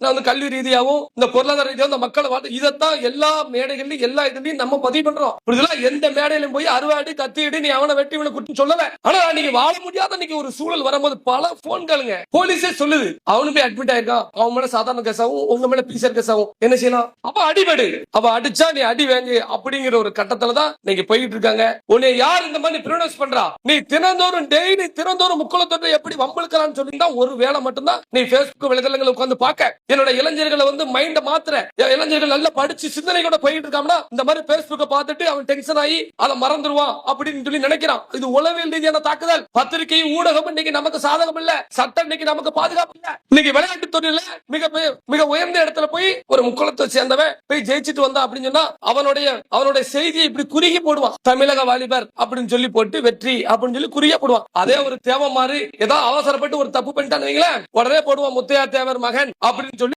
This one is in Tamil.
நான் வந்து கல்வி ரீதியாவும் இந்த பொருளாதார ரீதியாக இந்த மக்களை வாழ்த்து இதைத்தான் எல்லா மேடைகள்லயும் எல்லா இதுலயும் நம்ம பதிவு பண்றோம். இதெல்லாம் எந்த மேடையிலும் போய் அறுவாடி கத்திடு நீ அவனை வெட்டி இவனை குட்டி சொல்லல. ஆனா நீங்க வாழ முடியாத இன்னைக்கு ஒரு சூழல் வரும்போது பல போன்களுங்க போலீஸே சொல்லுது. அவனு போய் அட்மிட் ஆயிருக்கான். அவன் மேல சாதாரண கேஸாவும் உங்க மேல பீசர் கேஸாவும் என்ன செய்யலாம்? அப்ப அடிபடு. அப்ப அடிச்சா நீ அடி வாங்கு அப்படிங்கிற ஒரு கட்டத்துல தான் நீங்க போயிட்டு இருக்காங்க. உன்னை யார் இந்த மாதிரி ப்ரொடியூஸ் பண்றா? நீ தினந்தோறும் டெய்லி தினந்தோறும் முக்குளத்தொட்டை எப்படி வம்பளுக்கிறான்னு சொல்லி தான் ஒரு வேலை மட்டும்தான் நீ பேஸ்புக் வலைதளங்களை உட்காந்து பார்க்க. என்னோட இளைஞர்களை வந்து மைண்ட மாத்துற. இளைஞர்கள் நல்லா படிச்சு சிந்தனை கூட போயிட்டு இருக்காங்கன்னா இந்த மாதிரி பேஸ்புக்கை பார்த்துட்டு அவன் டென்ஷன் ஆகி அதை மறந்துடுவான் அப்படின்னு சொல்லி நினைக்கிறான். இது உளவியல் ரீதியான தாக்குதல். பத்திரிகை ஊடகம் இன்னைக்கு நமக்கு சாதகம் இல்ல சட்டம் இன்னைக்கு நமக்கு பாதுகாப்பு இல்ல. இன்னைக்கு விளையாட்டு துறையில மிக மிக உயர்ந்த இடத்துல போய் ஒரு முக்குளத்தை சேர்ந்தவன் போய் ஜெயிச்சுட்டு வந்தா அப்படின்னு சொன்னா அவனுடைய அவனுடைய செய்தியை இப்படி குறுகி போடுவான். தமிழக வாலிபர் அப்படின்னு சொல்லி போட்டு வெற்றி அப்படின்னு சொல்லி குறுகிய போடுவான். அதே ஒரு தேவை மாதிரி ஏதாவது அவசரப்பட்டு ஒரு தப்பு பண்ணிட்டான்னு வைங்களேன், உடனே போடுவான் முத்தையா தேவர் மகன் அப்படின்னு சொல்லி